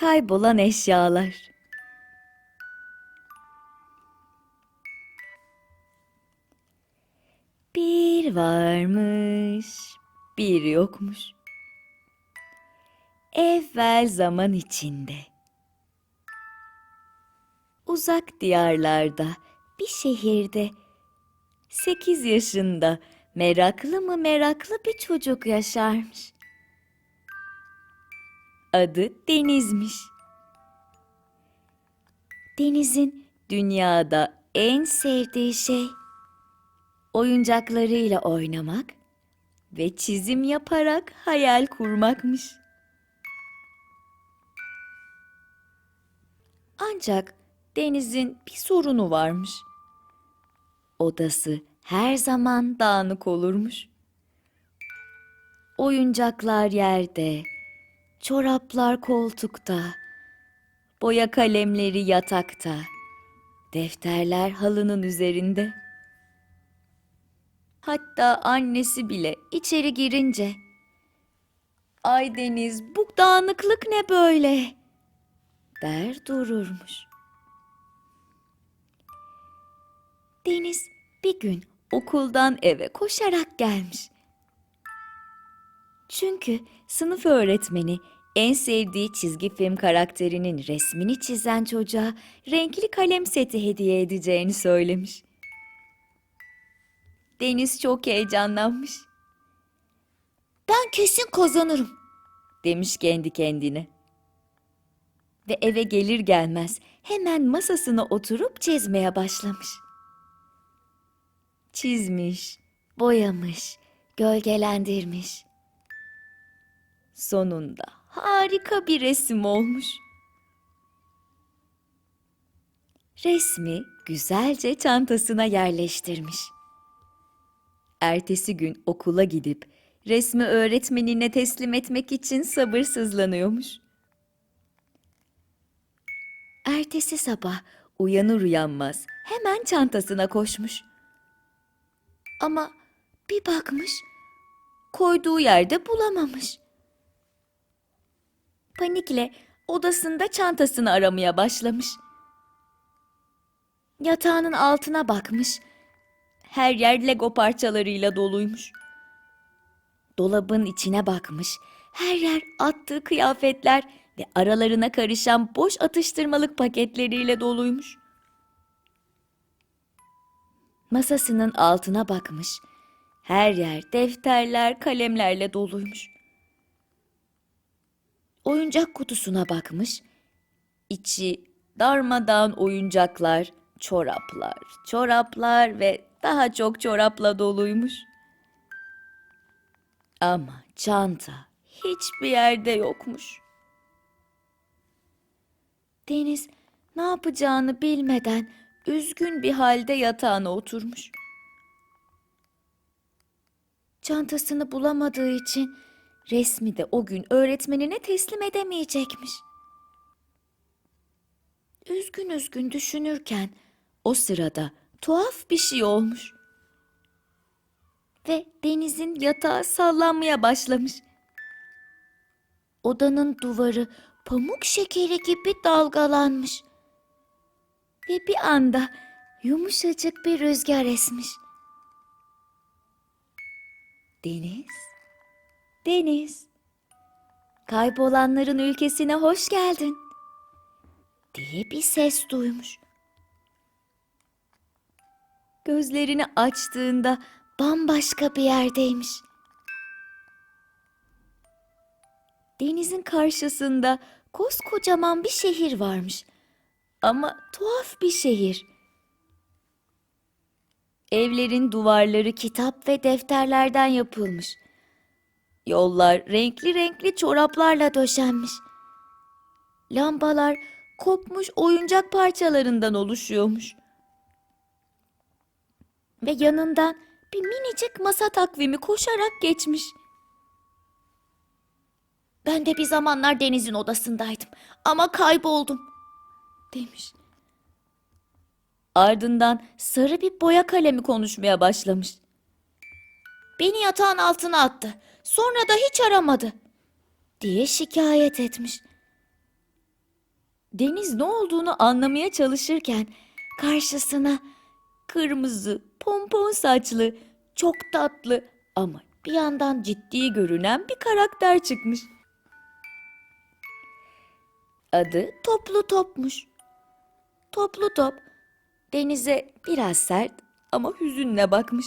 Kaybolan eşyalar. Bir varmış, bir yokmuş. Evvel zaman içinde. Uzak diyarlarda, bir şehirde, sekiz yaşında meraklı mı meraklı bir çocuk yaşarmış. Adı Deniz'miş. Deniz'in dünyada en sevdiği şey oyuncaklarıyla oynamak ve çizim yaparak hayal kurmakmış. Ancak Deniz'in bir sorunu varmış. Odası her zaman dağınık olurmuş. Oyuncaklar yerde, çoraplar koltukta, boya kalemleri yatakta, defterler halının üzerinde. Hatta annesi bile içeri girince Ay Deniz bu dağınıklık ne böyle? der dururmuş. Deniz bir gün okuldan eve koşarak gelmiş. Çünkü sınıf öğretmeni en sevdiği çizgi film karakterinin resmini çizen çocuğa renkli kalem seti hediye edeceğini söylemiş. Deniz çok heyecanlanmış. Ben kesin kazanırım demiş kendi kendine. Ve eve gelir gelmez hemen masasına oturup çizmeye başlamış. Çizmiş, boyamış, gölgelendirmiş. Sonunda harika bir resim olmuş. Resmi güzelce çantasına yerleştirmiş. Ertesi gün okula gidip resmi öğretmenine teslim etmek için sabırsızlanıyormuş. Ertesi sabah uyanır uyanmaz hemen çantasına koşmuş. Ama bir bakmış, koyduğu yerde bulamamış. Panikle odasında çantasını aramaya başlamış. Yatağının altına bakmış. Her yer Lego parçalarıyla doluymuş. Dolabın içine bakmış. Her yer attığı kıyafetler ve aralarına karışan boş atıştırmalık paketleriyle doluymuş. Masasının altına bakmış. Her yer defterler, kalemlerle doluymuş. Oyuncak kutusuna bakmış. İçi darmadağın oyuncaklar, çoraplar, çoraplar ve daha çok çorapla doluymuş. Ama çanta hiçbir yerde yokmuş. Deniz ne yapacağını bilmeden üzgün bir halde yatağına oturmuş. Çantasını bulamadığı için resmi de o gün öğretmenine teslim edemeyecekmiş. Üzgün üzgün düşünürken o sırada tuhaf bir şey olmuş. Ve denizin yatağı sallanmaya başlamış. Odanın duvarı pamuk şekeri gibi dalgalanmış. Ve bir anda yumuşacık bir rüzgar esmiş. Deniz, Deniz, kaybolanların ülkesine hoş geldin diye bir ses duymuş. Gözlerini açtığında bambaşka bir yerdeymiş. Denizin karşısında koskocaman bir şehir varmış. Ama tuhaf bir şehir. Evlerin duvarları kitap ve defterlerden yapılmış. Yollar renkli renkli çoraplarla döşenmiş. Lambalar kopmuş oyuncak parçalarından oluşuyormuş. Ve yanından bir minicik masa takvimi koşarak geçmiş. Ben de bir zamanlar denizin odasındaydım ama kayboldum demiş. Ardından sarı bir boya kalemi konuşmaya başlamış. Beni yatağın altına attı. Sonra da hiç aramadı diye şikayet etmiş. Deniz ne olduğunu anlamaya çalışırken karşısına kırmızı, pompon saçlı, çok tatlı ama bir yandan ciddi görünen bir karakter çıkmış. Adı Toplu Top'muş. Toplu Top denize biraz sert ama hüzünle bakmış.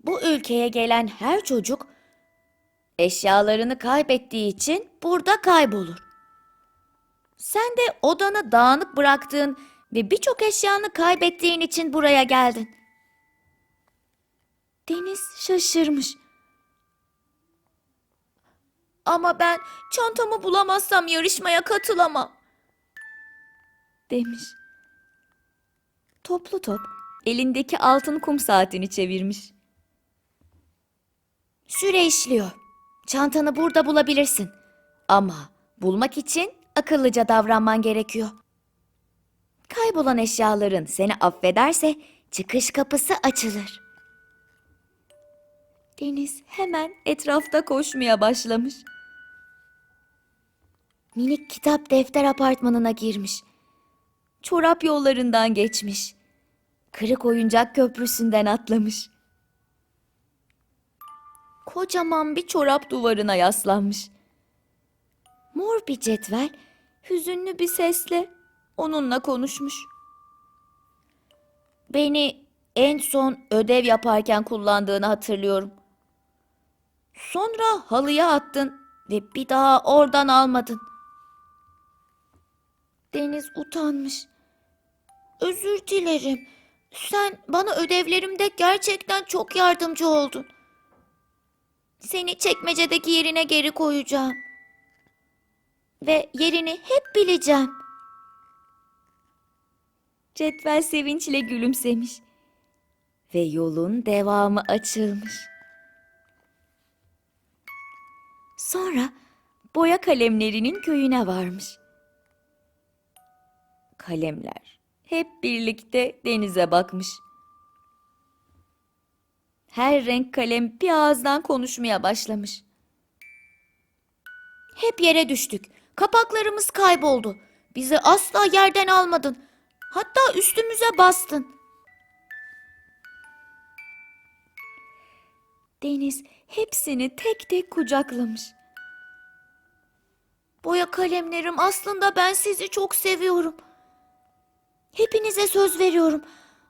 Bu ülkeye gelen her çocuk eşyalarını kaybettiği için burada kaybolur. Sen de odanı dağınık bıraktığın ve birçok eşyanı kaybettiğin için buraya geldin. Deniz şaşırmış. Ama ben çantamı bulamazsam yarışmaya katılamam. Demiş. Toplu top elindeki altın kum saatini çevirmiş. Süre işliyor. Çantanı burada bulabilirsin. Ama bulmak için akıllıca davranman gerekiyor. Kaybolan eşyaların seni affederse çıkış kapısı açılır. Deniz hemen etrafta koşmaya başlamış. Minik kitap defter apartmanına girmiş. Çorap yollarından geçmiş. Kırık oyuncak köprüsünden atlamış. Kocaman bir çorap duvarına yaslanmış. Mor bir cetvel hüzünlü bir sesle onunla konuşmuş. Beni en son ödev yaparken kullandığını hatırlıyorum. Sonra halıya attın ve bir daha oradan almadın. Deniz utanmış. Özür dilerim. Sen bana ödevlerimde gerçekten çok yardımcı oldun. Seni çekmecedeki yerine geri koyacağım. Ve yerini hep bileceğim. Cetvel sevinçle gülümsemiş. Ve yolun devamı açılmış. Sonra boya kalemlerinin köyüne varmış. Kalemler hep birlikte denize bakmış. Her renk kalem bir ağızdan konuşmaya başlamış. Hep yere düştük. Kapaklarımız kayboldu. Bizi asla yerden almadın. Hatta üstümüze bastın. Deniz hepsini tek tek kucaklamış. Boya kalemlerim aslında ben sizi çok seviyorum. Hepinize söz veriyorum.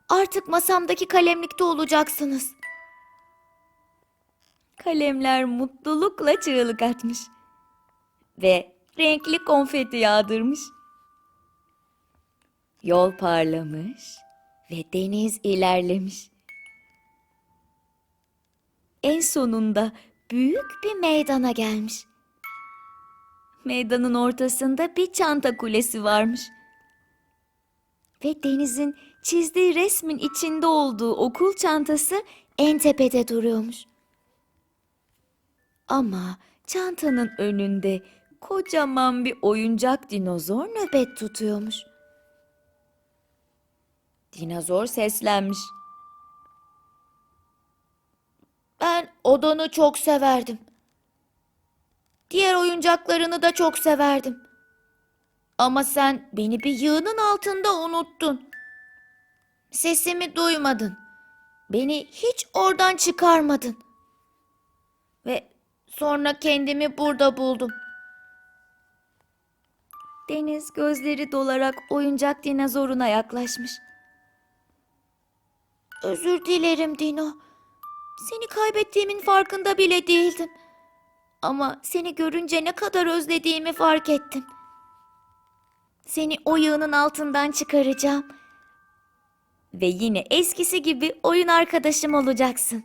Artık masamdaki kalemlikte olacaksınız. Kalemler mutlulukla çığlık atmış. Ve renkli konfeti yağdırmış. Yol parlamış ve deniz ilerlemiş. En sonunda büyük bir meydana gelmiş. Meydanın ortasında bir çanta kulesi varmış. Ve denizin çizdiği resmin içinde olduğu okul çantası en tepede duruyormuş. Ama çantanın önünde kocaman bir oyuncak dinozor nöbet tutuyormuş. Dinozor seslenmiş. Ben odanı çok severdim. Diğer oyuncaklarını da çok severdim. Ama sen beni bir yığının altında unuttun. Sesimi duymadın. Beni hiç oradan çıkarmadın. Sonra kendimi burada buldum. Deniz gözleri dolarak oyuncak dinozoruna yaklaşmış. Özür dilerim Dino. Seni kaybettiğimin farkında bile değildim. Ama seni görünce ne kadar özlediğimi fark ettim. Seni o yığının altından çıkaracağım. Ve yine eskisi gibi oyun arkadaşım olacaksın.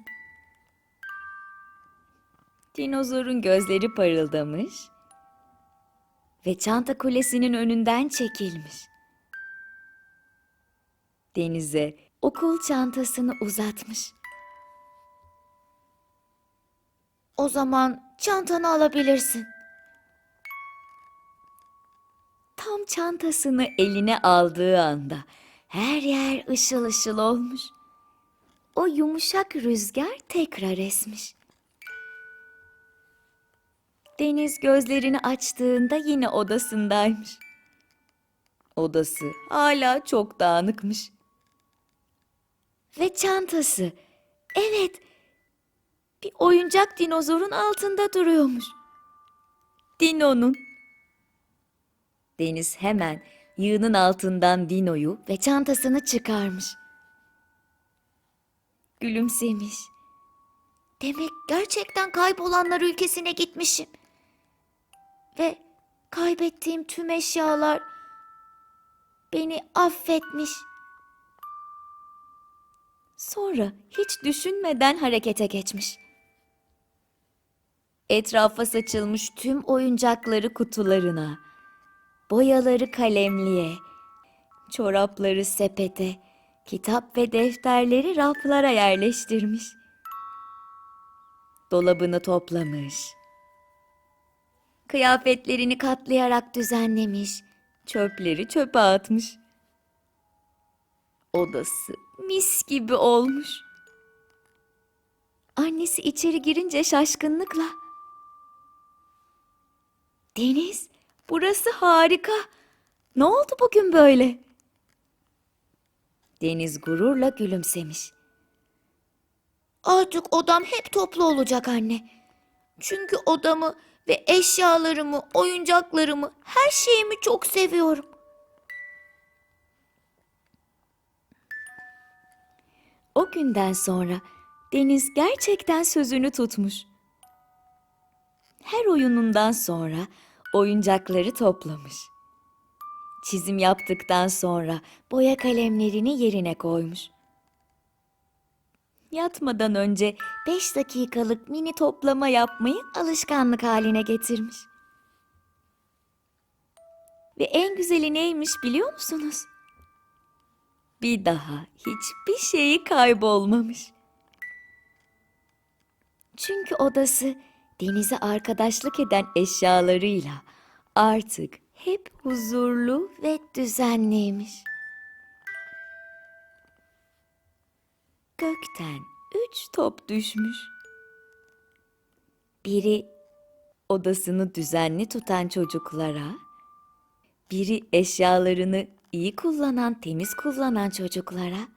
Dinozorun gözleri parıldamış ve çanta kulesinin önünden çekilmiş. Denize okul çantasını uzatmış. O zaman çantanı alabilirsin. Tam çantasını eline aldığı anda her yer ışıl ışıl olmuş. O yumuşak rüzgar tekrar esmiş. Deniz gözlerini açtığında yine odasındaymış. Odası hala çok dağınıkmış. Ve çantası. Evet. Bir oyuncak dinozorun altında duruyormuş. Dino'nun. Deniz hemen yığının altından Dino'yu ve çantasını çıkarmış. Gülümsemiş. Demek gerçekten kaybolanlar ülkesine gitmişim. Ve kaybettiğim tüm eşyalar beni affetmiş. Sonra hiç düşünmeden harekete geçmiş. Etrafa saçılmış tüm oyuncakları kutularına, boyaları kalemliğe, çorapları sepete, kitap ve defterleri raflara yerleştirmiş. Dolabını toplamış. Kıyafetlerini katlayarak düzenlemiş. Çöpleri çöpe atmış. Odası mis gibi olmuş. Annesi içeri girince şaşkınlıkla. Deniz, burası harika. Ne oldu bugün böyle? Deniz gururla gülümsemiş. Artık odam hep toplu olacak anne. Çünkü odamı ve eşyalarımı, oyuncaklarımı, her şeyimi çok seviyorum. O günden sonra Deniz gerçekten sözünü tutmuş. Her oyunundan sonra oyuncakları toplamış. Çizim yaptıktan sonra boya kalemlerini yerine koymuş. Yatmadan önce 5 dakikalık mini toplama yapmayı alışkanlık haline getirmiş. Ve en güzeli neymiş biliyor musunuz? Bir daha hiçbir şeyi kaybolmamış. Çünkü odası denize arkadaşlık eden eşyalarıyla artık hep huzurlu ve düzenliymiş. Gökten üç top düşmüş. Biri odasını düzenli tutan çocuklara, biri eşyalarını iyi kullanan, temiz kullanan çocuklara,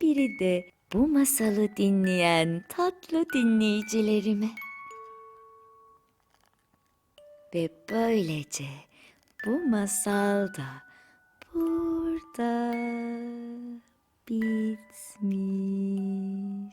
biri de bu masalı dinleyen tatlı dinleyicilerime. Ve böylece bu masal da burada beats me.